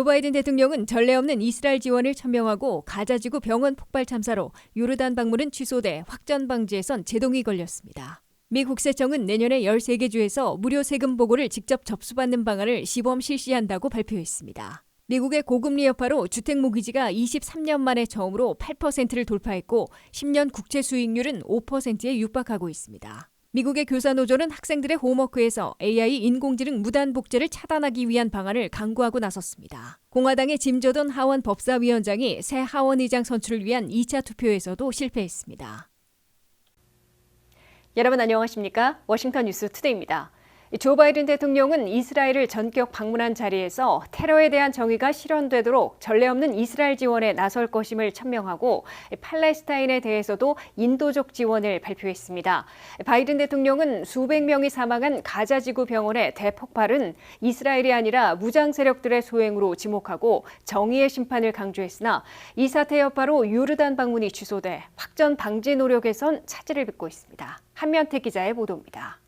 조 바이든 대통령은 전례 없는 이스라엘 지원을 천명하고 가자지구 병원 폭발 참사로 요르단 방문은 취소돼 확전 방지에선 제동이 걸렸습니다. 미 국세청은 내년에 13개 주에서 무료 세금 보고를 직접 접수받는 방안을 시범 실시한다고 발표했습니다. 미국의 고금리 여파로 주택 모기지가 23년 만에 처음으로 8%를 돌파했고 10년 국채 수익률은 5%에 육박하고 있습니다. 미국의 교사 노조는 학생들의 홈워크에서 AI 인공지능 무단 복제를 차단하기 위한 방안을 강구하고 나섰습니다. 공화당의 짐 조던 하원 법사위원장이 새 하원 의장 선출을 위한 2차 투표에서도 실패했습니다. 여러분 안녕하십니까? 워싱턴 뉴스 투데이입니다. 조 바이든 대통령은 이스라엘을 전격 방문한 자리에서 테러에 대한 정의가 실현되도록 전례 없는 이스라엘 지원에 나설 것임을 천명하고 팔레스타인에 대해서도 인도적 지원을 발표했습니다. 바이든 대통령은 수백 명이 사망한 가자 지구 병원의 대폭발은 이스라엘이 아니라 무장 세력들의 소행으로 지목하고 정의의 심판을 강조했으나 이 사태 여파로 요르단 방문이 취소돼 확전 방지 노력에선 차질을 빚고 있습니다. 한면태 기자의 보도입니다.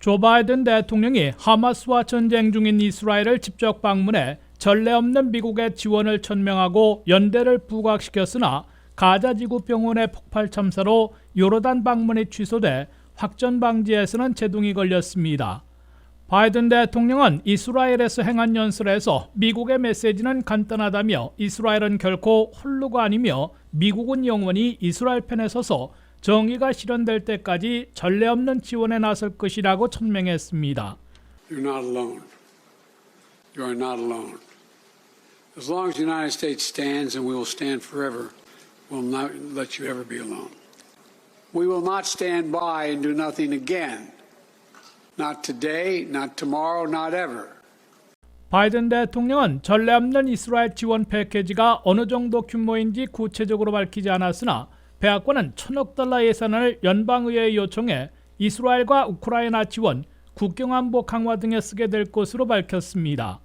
조 바이든 대통령이 하마스와 전쟁 중인 이스라엘을 직접 방문해 전례 없는 미국의 지원을 천명하고 연대를 부각시켰으나 가자지구 병원의 폭발 참사로 요르단 방문이 취소돼 확전 방지에서는 제동이 걸렸습니다. 바이든 대통령은 이스라엘에서 행한 연설에서 미국의 메시지는 간단하다며 이스라엘은 결코 홀로가 아니며 미국은 영원히 이스라엘 편에 서서 정의가 실현될 때까지 전례 없는 지원에 나설 것이라고 천명했습니다. You're not alone. You are not alone. As long as the United States stands, and we will stand forever, we'll not let you ever be alone. We will not stand by and do nothing again. Not today, not tomorrow, not ever. 바이든 대통령은 전례 없는 이스라엘 지원 패키지가 어느 정도 규모인지 구체적으로 밝히지 않았으나 백악관은 천억 달러 예산을 연방의회에 요청해 이스라엘과 우크라이나 지원, 국경안보 강화 등에 쓰게 될 것으로 밝혔습니다.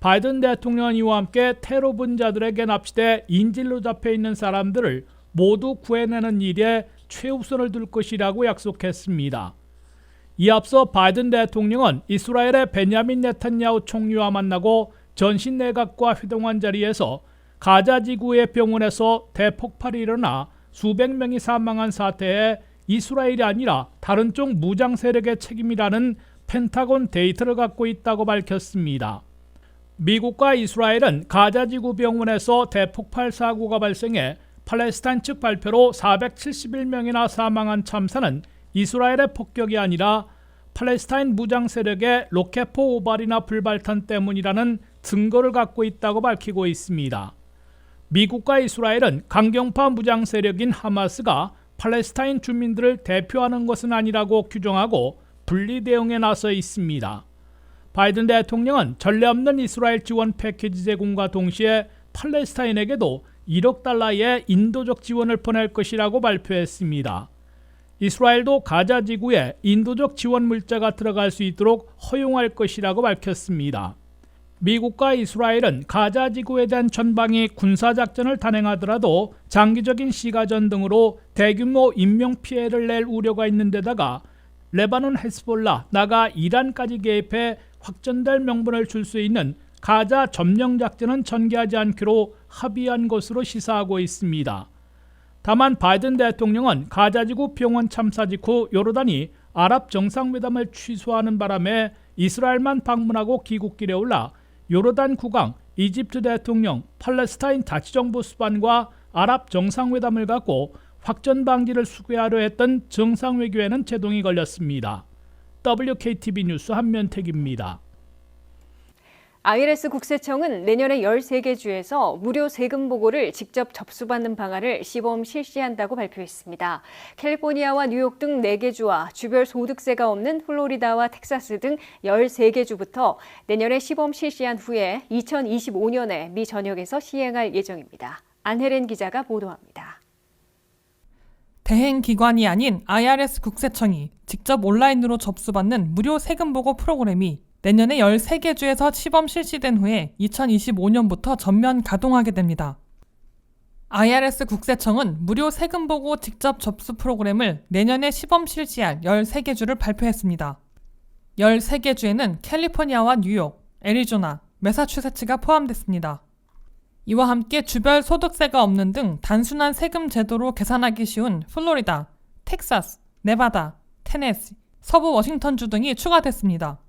바이든 대통령은 이와 함께 테러 분자들에게 납치돼 인질로 잡혀 있는 사람들을 모두 구해내는 일에 최우선을 둘 것이라고 약속했습니다. 이 앞서 바이든 대통령은 이스라엘의 베냐민 네탄야후 총리와 만나고 전신 내각과 회동한 자리에서 가자 지구의 병원에서 대폭발이 일어나 수백 명이 사망한 사태에 이스라엘이 아니라 다른 쪽 무장 세력의 책임이라는 펜타곤 데이터를 갖고 있다고 밝혔습니다. 미국과 이스라엘은 가자지구 병원에서 대폭발 사고가 발생해 팔레스타인 측 발표로 471명이나 사망한 참사는 이스라엘의 폭격이 아니라 팔레스타인 무장 세력의 로켓포 오발이나 불발탄 때문이라는 증거를 갖고 있다고 밝히고 있습니다. 미국과 이스라엘은 강경파 무장 세력인 하마스가 팔레스타인 주민들을 대표하는 것은 아니라고 규정하고 분리 대응에 나서 있습니다. 바이든 대통령은 전례 없는 이스라엘 지원 패키지 제공과 동시에 팔레스타인에게도 1억 달러의 인도적 지원을 보낼 것이라고 발표했습니다. 이스라엘도 가자 지구에 인도적 지원 물자가 들어갈 수 있도록 허용할 것이라고 밝혔습니다. 미국과 이스라엘은 가자 지구에 대한 전방위 군사 작전을 단행하더라도 장기적인 시가전 등으로 대규모 인명 피해를 낼 우려가 있는 데다가 레바논 헤스볼라, 나가 이란까지 개입해 확전될 명분을 줄 수 있는 가자 점령 작전은 전개하지 않기로 합의한 것으로 시사하고 있습니다. 다만 바이든 대통령은 가자지구 병원 참사 직후 요르단이 아랍 정상회담을 취소하는 바람에 이스라엘만 방문하고 귀국길에 올라 요르단 국왕, 이집트 대통령, 팔레스타인 자치정부 수반과 아랍 정상회담을 갖고 확전 방지를 수괴하려 했던 정상외교에는 제동이 걸렸습니다. WKTV 뉴스 한면택입니다. IRS 국세청은 내년에 13개 주에서 무료 세금 보고를 직접 접수받는 방안을 시범 실시한다고 발표했습니다. 캘리포니아와 뉴욕 등 4개 주와 주별 소득세가 없는 플로리다와 텍사스 등 13개 주부터 내년에 시범 실시한 후에 2025년에 미 전역에서 시행할 예정입니다. 안혜린 기자가 보도합니다. 대행 기관이 아닌 IRS 국세청이 직접 온라인으로 접수받는 무료 세금 보고 프로그램이 내년에 13개 주에서 시범 실시된 후에 2025년부터 전면 가동하게 됩니다. IRS 국세청은 무료 세금 보고 직접 접수 프로그램을 내년에 시범 실시할 13개 주를 발표했습니다. 13개 주에는 캘리포니아와 뉴욕, 애리조나, 매사추세츠가 포함됐습니다. 이와 함께 주별 소득세가 없는 등 단순한 세금 제도로 계산하기 쉬운 플로리다, 텍사스, 네바다, 테네시, 서부 워싱턴주 등이 추가됐습니다.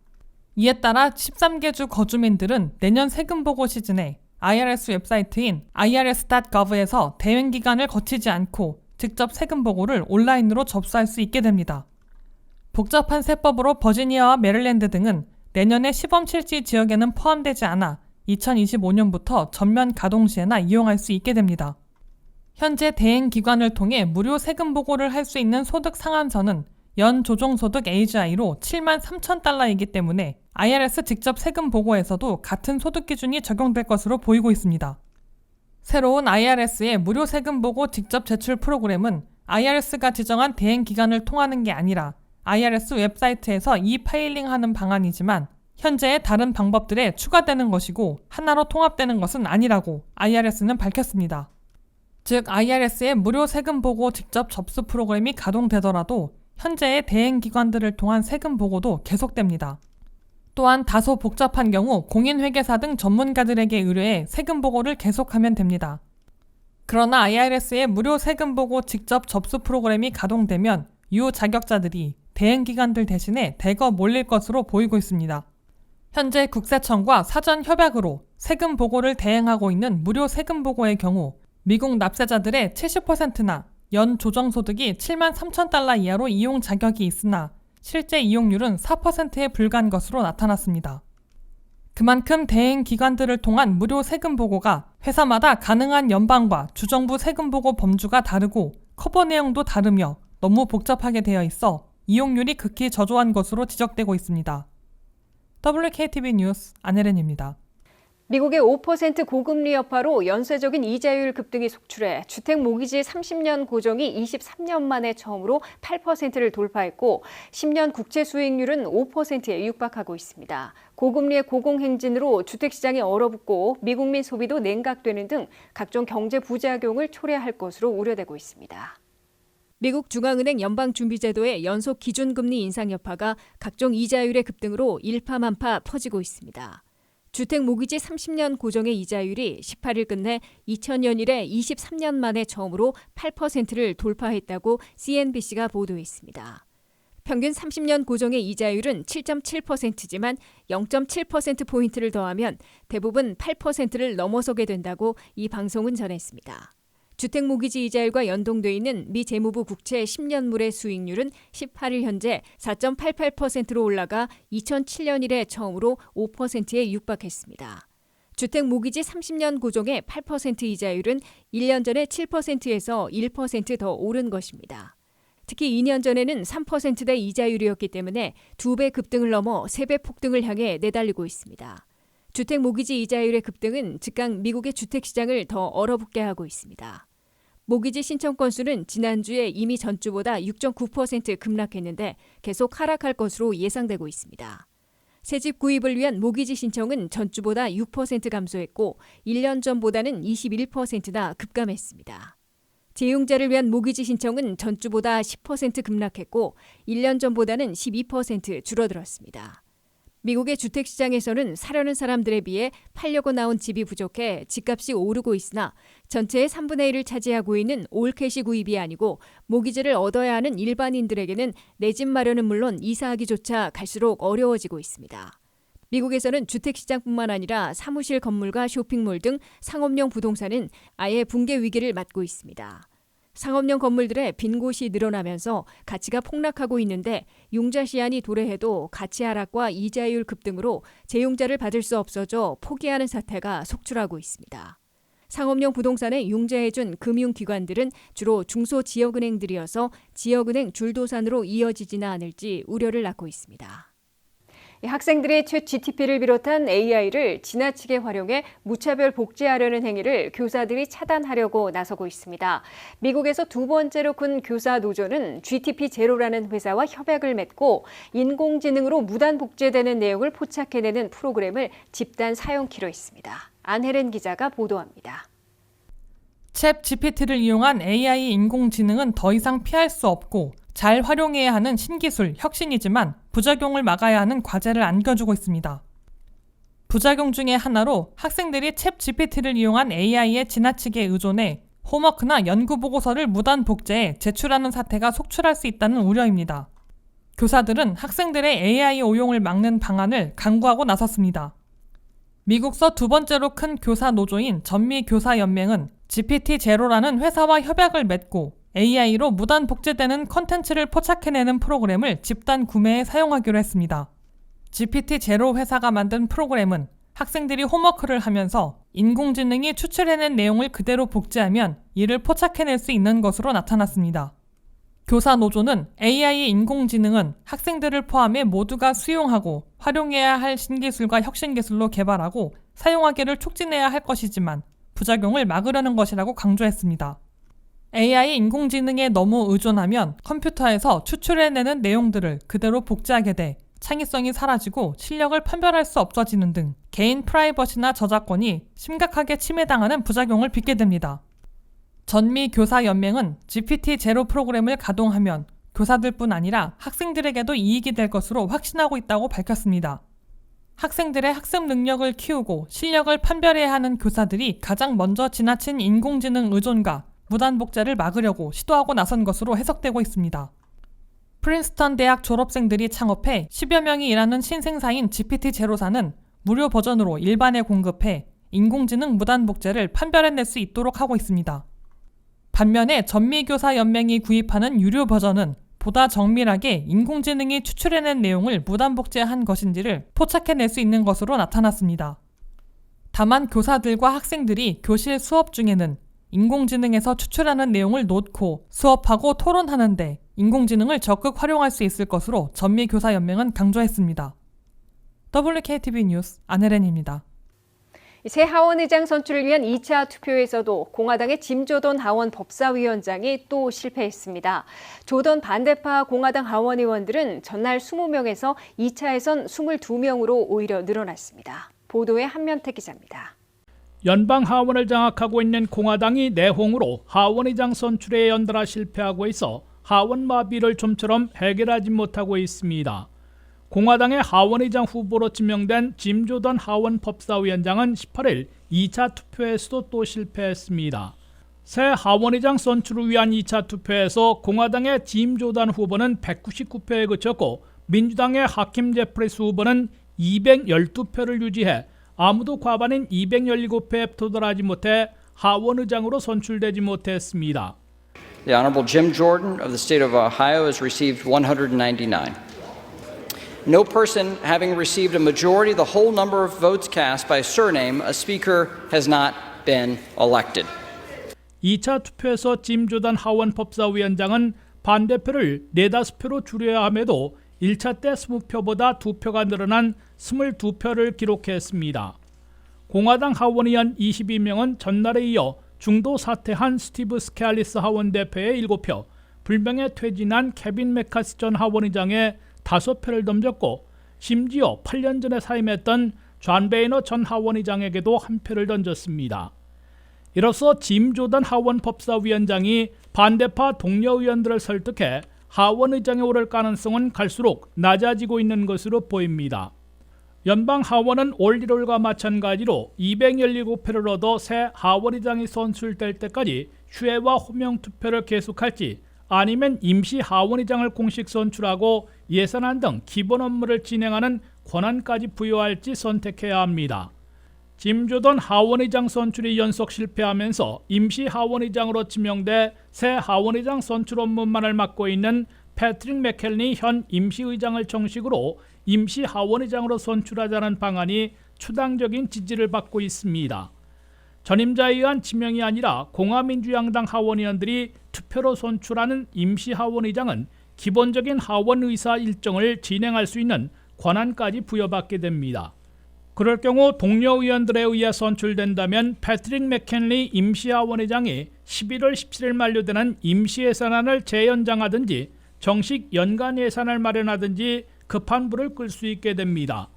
이에 따라 13개 주 거주민들은 내년 세금 보고 시즌에 IRS 웹사이트인 irs.gov에서 대행 기간을 거치지 않고 직접 세금 보고를 온라인으로 접수할 수 있게 됩니다. 복잡한 세법으로 버지니아와 메릴랜드 등은 내년에 시범 실시 지역에는 포함되지 않아 2025년부터 전면 가동 시에나 이용할 수 있게 됩니다. 현재 대행 기관을 통해 무료 세금 보고를 할 수 있는 소득 상한선은 연 조정소득 AGI로 7만 3천 달러이기 때문에 IRS 직접 세금 보고에서도 같은 소득 기준이 적용될 것으로 보이고 있습니다. 새로운 IRS의 무료 세금 보고 직접 제출 프로그램은 IRS가 지정한 대행 기관을 통하는 게 아니라 IRS 웹사이트에서 e-파일링 하는 방안이지만 현재의 다른 방법들에 추가되는 것이고 하나로 통합되는 것은 아니라고 IRS는 밝혔습니다. 즉 IRS의 무료 세금 보고 직접 접수 프로그램이 가동되더라도 현재의 대행 기관들을 통한 세금 보고도 계속됩니다. 또한 다소 복잡한 경우 공인회계사 등 전문가들에게 의뢰해 세금 보고를 계속하면 됩니다. 그러나 IRS의 무료 세금 보고 직접 접수 프로그램이 가동되면 유 자격자들이 대행 기관들 대신에 대거 몰릴 것으로 보이고 있습니다. 현재 국세청과 사전 협약으로 세금 보고를 대행하고 있는 무료 세금 보고의 경우 미국 납세자들의 70%나 연 조정 소득이 7만 3천 달러 이하로 이용 자격이 있으나 실제 이용률은 4%에 불과한 것으로 나타났습니다. 그만큼 대행 기관들을 통한 무료 세금 보고가 회사마다 가능한 연방과 주정부 세금 보고 범주가 다르고 커버 내용도 다르며 너무 복잡하게 되어 있어 이용률이 극히 저조한 것으로 지적되고 있습니다. WKTV 뉴스 안혜련입니다. 미국의 5% 고금리 여파로 연쇄적인 이자율 급등이 속출해 주택 모기지 30년 고정이 23년 만에 처음으로 8%를 돌파했고 10년 국채 수익률은 5%에 육박하고 있습니다. 고금리의 고공행진으로 주택시장이 얼어붙고 미국민 소비도 냉각되는 등 각종 경제 부작용을 초래할 것으로 우려되고 있습니다. 미국 중앙은행 연방준비제도의 연속 기준금리 인상 여파가 각종 이자율의 급등으로 일파만파 퍼지고 있습니다. 주택 모기지 30년 고정의 이자율이 18일 끝내 2000년 이래 23년 만에 처음으로 8%를 돌파했다고 CNBC가 보도했습니다. 평균 30년 고정의 이자율은 7.7%지만 0.7%포인트를 더하면 대부분 8%를 넘어서게 된다고 이 방송은 전했습니다. 주택 모기지 이자율과 연동돼 있는 미 재무부 국채 10년물의 수익률은 18일 현재 4.88%로 올라가 2007년 이래 처음으로 5%에 육박했습니다. 주택 모기지 30년 고정의 8% 이자율은 1년 전에 7%에서 1%더 오른 것입니다. 특히 2년 전에는 3%대 이자율이었기 때문에 2배 급등을 넘어 3배 폭등을 향해 내달리고 있습니다. 주택 모기지 이자율의 급등은 즉각 미국의 주택 시장을 더 얼어붙게 하고 있습니다. 모기지 신청 건수는 지난주에 이미 전주보다 6.9% 급락했는데 계속 하락할 것으로 예상되고 있습니다. 새집 구입을 위한 모기지 신청은 전주보다 6% 감소했고 1년 전보다는 21%나 급감했습니다. 재용자를 위한 모기지 신청은 전주보다 10% 급락했고 1년 전보다는 12% 줄어들었습니다. 미국의 주택 시장에서는 사려는 사람들에 비해 팔려고 나온 집이 부족해 집값이 오르고 있으나 전체의 3분의 1을 차지하고 있는 올캐시 구입이 아니고 모기지를 얻어야 하는 일반인들에게는 내 집 마련은 물론 이사하기조차 갈수록 어려워지고 있습니다. 미국에서는 주택시장뿐만 아니라 사무실 건물과 쇼핑몰 등 상업용 부동산은 아예 붕괴 위기를 맞고 있습니다. 상업용 건물들의 빈 곳이 늘어나면서 가치가 폭락하고 있는데 융자 시한이 도래해도 가치 하락과 이자율 급등으로 재용자를 받을 수 없어져 포기하는 사태가 속출하고 있습니다. 상업용 부동산에 융자해준 금융기관들은 주로 중소지역은행들이어서 지역은행 줄도산으로 이어지지는 않을지 우려를 낳고 있습니다. 학생들이 최 GTP를 비롯한 AI를 지나치게 활용해 무차별 복제하려는 행위를 교사들이 차단하려고 나서고 있습니다. 미국에서 두 번째로 큰 교사 노조는 GTP 제로라는 회사와 협약을 맺고 인공지능으로 무단 복제되는 내용을 포착해내는 프로그램을 집단 사용키로 했습니다. 안혜른 기자가 보도합니다. 챗 GPT를 이용한 AI 인공지능은 더 이상 피할 수 없고 잘 활용해야 하는 신기술, 혁신이지만 부작용을 막아야 하는 과제를 안겨주고 있습니다. 부작용 중의 하나로 학생들이 챗 GPT를 이용한 AI에 지나치게 의존해 홈워크나 연구 보고서를 무단 복제해 제출하는 사태가 속출할 수 있다는 우려입니다. 교사들은 학생들의 AI 오용을 막는 방안을 강구하고 나섰습니다. 미국서 두 번째로 큰 교사 노조인 전미 교사 연맹은 GPT-제로라는 회사와 협약을 맺고 AI로 무단 복제되는 컨텐츠를 포착해내는 프로그램을 집단 구매에 사용하기로 했습니다. GPT-제로 회사가 만든 프로그램은 학생들이 홈워크를 하면서 인공지능이 추출해낸 내용을 그대로 복제하면 이를 포착해낼 수 있는 것으로 나타났습니다. 교사 노조는 AI 인공지능은 학생들을 포함해 모두가 수용하고 활용해야 할 신기술과 혁신기술로 개발하고 사용하기를 촉진해야 할 것이지만 부작용을 막으려는 것이라고 강조했습니다. AI 인공지능에 너무 의존하면 컴퓨터에서 추출해내는 내용들을 그대로 복제하게 돼 창의성이 사라지고 실력을 판별할 수 없어지는 등 개인 프라이버시나 저작권이 심각하게 침해당하는 부작용을 빚게 됩니다. 전미 교사 연맹은 GPT 제로 프로그램을 가동하면 교사들뿐 아니라 학생들에게도 이익이 될 것으로 확신하고 있다고 밝혔습니다. 학생들의 학습 능력을 키우고 실력을 판별해야 하는 교사들이 가장 먼저 지나친 인공지능 의존과 무단 복제를 막으려고 시도하고 나선 것으로 해석되고 있습니다. 프린스턴 대학 졸업생들이 창업해 10여 명이 일하는 신생사인 GPT-제로사는 무료 버전으로 일반에 공급해 인공지능 무단 복제를 판별해낼 수 있도록 하고 있습니다. 반면에 전미교사 연맹이 구입하는 유료 버전은 보다 정밀하게 인공지능이 추출해낸 내용을 무단 복제한 것인지를 포착해낼 수 있는 것으로 나타났습니다. 다만 교사들과 학생들이 교실 수업 중에는 인공지능에서 추출하는 내용을 놓고 수업하고 토론하는데 인공지능을 적극 활용할 수 있을 것으로 전미교사연맹은 강조했습니다. WKTV 뉴스 안혜렌입니다. 새 하원 의장 선출을 위한 2차 투표에서도 공화당의 짐 조던 하원 법사위원장이 또 실패했습니다. 조던 반대파 공화당 하원 의원들은 전날 20명에서 2차에선 22명으로 오히려 늘어났습니다. 보도에 한면택 기자입니다. 연방 하원을 장악하고 있는 공화당이 내홍으로 하원의장 선출에 연달아 실패하고 있어 하원 마비를 좀처럼 해결하지 못하고 있습니다. 공화당의 하원의장 후보로 지명된 짐 조던 하원 법사위원장은 18일 2차 투표에서도 또 실패했습니다. 새 하원의장 선출을 위한 2차 투표에서 공화당의 짐 조던 후보는 199표에 그쳤고 민주당의 하킴 제프리스 후보는 212표를 유지해 아무도 과반인 217표에 도달하지 못해 하원 의장으로 선출되지 못했습니다. The Honorable Jim Jordan of the state of Ohio has received 199. No person having received a majority of the whole number of votes cast by surname, a speaker has not been elected. 2차 투표에서 짐 조단 하원 법사위원장은 반대표를 4, 5표로 줄여야 함에도 1차 때 20표보다 2표가 늘어난 22표를 기록했습니다. 공화당 하원의원 22명은 전날에 이어 중도 사퇴한 스티브 스칼리스 하원 대표의 7표, 불명예 퇴진한 케빈 메카시 전 하원의장의 5표를 던졌고 심지어 8년 전에 사임했던 존 베이너 전 하원의장에게도 한 표를 던졌습니다. 이로써 짐 조던 하원 법사위원장이 반대파 동료 의원들을 설득해 하원 의장에 오를 가능성은 갈수록 낮아지고 있는 것으로 보입니다. 연방 하원은 올 1월과 마찬가지로 217표를 얻어 새 하원 의장이 선출될 때까지 휴회와 호명 투표를 계속할지 아니면 임시 하원 의장을 공식 선출하고 예산안 등 기본 업무를 진행하는 권한까지 부여할지 선택해야 합니다. 짐 조던 하원의장 선출이 연속 실패하면서 임시 하원의장으로 지명돼 새 하원의장 선출 업무만을 맡고 있는 패트릭 맥켈리 현 임시의장을 정식으로 임시 하원의장으로 선출하자는 방안이 추당적인 지지를 받고 있습니다. 전임자에 의한 지명이 아니라 공화민주양당 하원의원들이 투표로 선출하는 임시 하원의장은 기본적인 하원 의사 일정을 진행할 수 있는 권한까지 부여받게 됩니다. 그럴 경우 동료 의원들에 의해 선출된다면 패트릭 맥켄리 임시하원의장이 11월 17일 만료되는 임시 예산안을 재연장하든지 정식 연간 예산을 마련하든지 급한 불을 끌 수 있게 됩니다.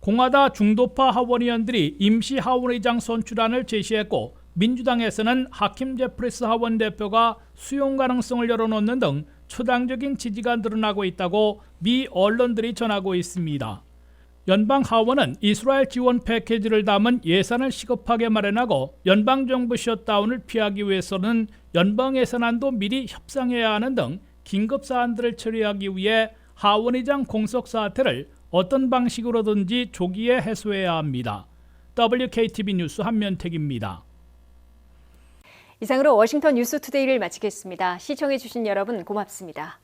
공화다 중도파 하원의원들이 임시 하원의장 선출안을 제시했고 민주당에서는 하킴 제프리스 하원 대표가 수용 가능성을 열어놓는 등 초당적인 지지가 늘어나고 있다고 미 언론들이 전하고 있습니다. 연방 하원은 이스라엘 지원 패키지를 담은 예산을 시급하게 마련하고 연방 정부 셧다운을 피하기 위해서는 연방 예산안도 미리 협상해야 하는 등 긴급 사안들을 처리하기 위해 하원의장 공석 사태를 어떤 방식으로든지 조기에 해소해야 합니다. WKTV 뉴스 한면택입니다. 이상으로 워싱턴 뉴스 투데이를 마치겠습니다. 시청해 주신 여러분 고맙습니다.